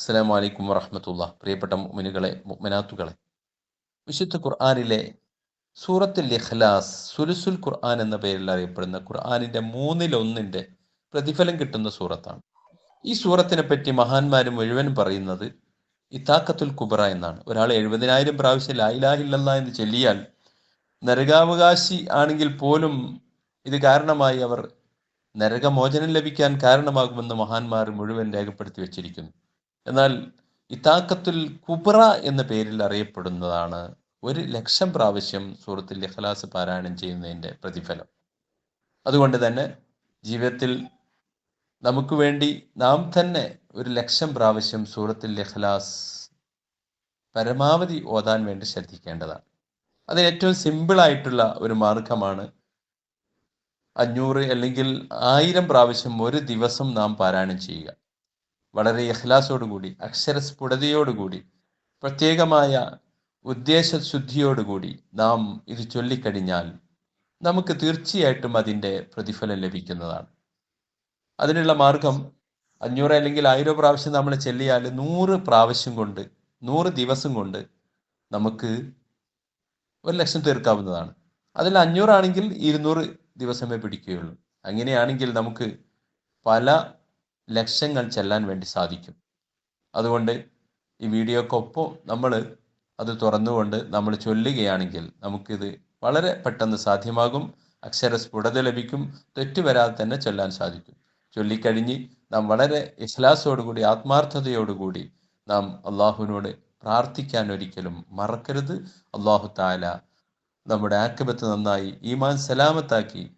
അസ്സാം വലൈക്കും വറഹമത്തുള്ള. പ്രിയപ്പെട്ട മുമിനുകളെ മുഅ്മിനാത്തുകളെ. വിശുദ്ധ ഖുർആാനിലെ സൂറത്തുൽ ഇഖ്ലാസ് സുലുസുൽ ഖുർആൻ എന്ന പേരിൽ അറിയപ്പെടുന്ന ഖുർആാനിന്റെ മൂന്നിലൊന്നിന്റെ പ്രതിഫലം കിട്ടുന്ന സൂറത്താണ്. ഈ സൂറത്തിനെ പറ്റി മഹാന്മാർ മുഴുവൻ പറയുന്നത് ഇത്താക്കത്തുൽ കുബറ എന്നാണ്. ഒരാൾ എഴുപതിനായിരം പ്രാവശ്യം ലായിലാഹില്ല എന്ന് ചൊല്ലിയാൽ നരകാവകാശി ആണെങ്കിൽ പോലും ഇത് കാരണമായി അവർ നരകമോചനം ലഭിക്കാൻ കാരണമാകുമെന്ന് മഹാന്മാർ മുഴുവൻ രേഖപ്പെടുത്തി വച്ചിരിക്കുന്നു. എന്നാൽ ഇത്താക്കത്തുൽ കുബ്ര എന്ന പേരിൽ അറിയപ്പെടുന്നതാണ് ഒരു ലക്ഷം പ്രാവശ്യം സൂറത്തുൽ ഇഖ്ലാസ് പാരായണം ചെയ്യുന്നതിന്റെ പ്രതിഫലം. അതുകൊണ്ട് തന്നെ ജീവിതത്തിൽ നമുക്ക് വേണ്ടി നാം തന്നെ ഒരു ലക്ഷം പ്രാവശ്യം സൂറത്തിൽ ഇഖ്ലാസ് പരമാവധി ഓതാൻ വേണ്ടി ശ്രദ്ധിക്കേണ്ടതാണ്. അതിന് ഏറ്റവും സിമ്പിളായിട്ടുള്ള ഒരു മാർഗമാണ്. അഞ്ഞൂറ് അല്ലെങ്കിൽ ആയിരം പ്രാവശ്യം ഒരു ദിവസം നാം പാരായണം ചെയ്യുക. വളരെ ഇഖ്ലാസോടുകൂടി അക്ഷരസ്ഫുടതയോടുകൂടി പ്രത്യേകമായ ഉദ്ദേശശുദ്ധിയോടുകൂടി നാം ഇത് ചൊല്ലിക്കഴിഞ്ഞാൽ നമുക്ക് തീർച്ചയായിട്ടും അതിന്റെ പ്രതിഫലം ലഭിക്കുന്നതാണ്. അതിനുള്ള മാർഗം അഞ്ഞൂറ് അല്ലെങ്കിൽ ആയിരം പ്രാവശ്യം നമ്മൾ ചെല്ലിയാൽ നൂറ് പ്രാവശ്യം കൊണ്ട് നൂറ് ദിവസം കൊണ്ട് നമുക്ക് ഒരു ലക്ഷം തീർക്കാവുന്നതാണ്. അതിൽ അഞ്ഞൂറാണെങ്കിൽ ഇരുന്നൂറ് ദിവസമേ പിടിക്കുകയുള്ളൂ. അങ്ങനെയാണെങ്കിൽ നമുക്ക് പല ലക്ഷങ്ങൾ ചെല്ലാൻ വേണ്ടി സാധിക്കും. അതുകൊണ്ട് ഈ വീഡിയോക്കൊപ്പം നമ്മൾ അത് തുറന്നുകൊണ്ട് നമ്മൾ ചൊല്ലുകയാണെങ്കിൽ നമുക്കിത് വളരെ പെട്ടെന്ന് സാധ്യമാകും. അക്ഷര സ്ഫുടത ലഭിക്കും. തെറ്റുവരാതെ തന്നെ ചൊല്ലാൻ സാധിക്കും. ചൊല്ലിക്കഴിഞ്ഞ് നാം വളരെ ഇഖ്ലാസോടുകൂടി ആത്മാർത്ഥതയോടുകൂടി നാം അള്ളാഹുവിനോട് പ്രാർത്ഥിക്കാൻ ഒരിക്കലും മറക്കരുത്. അള്ളാഹു താല നമ്മുടെ ആക്കബത്ത് നന്നായി ഈമാൻ സലാമത്താക്കി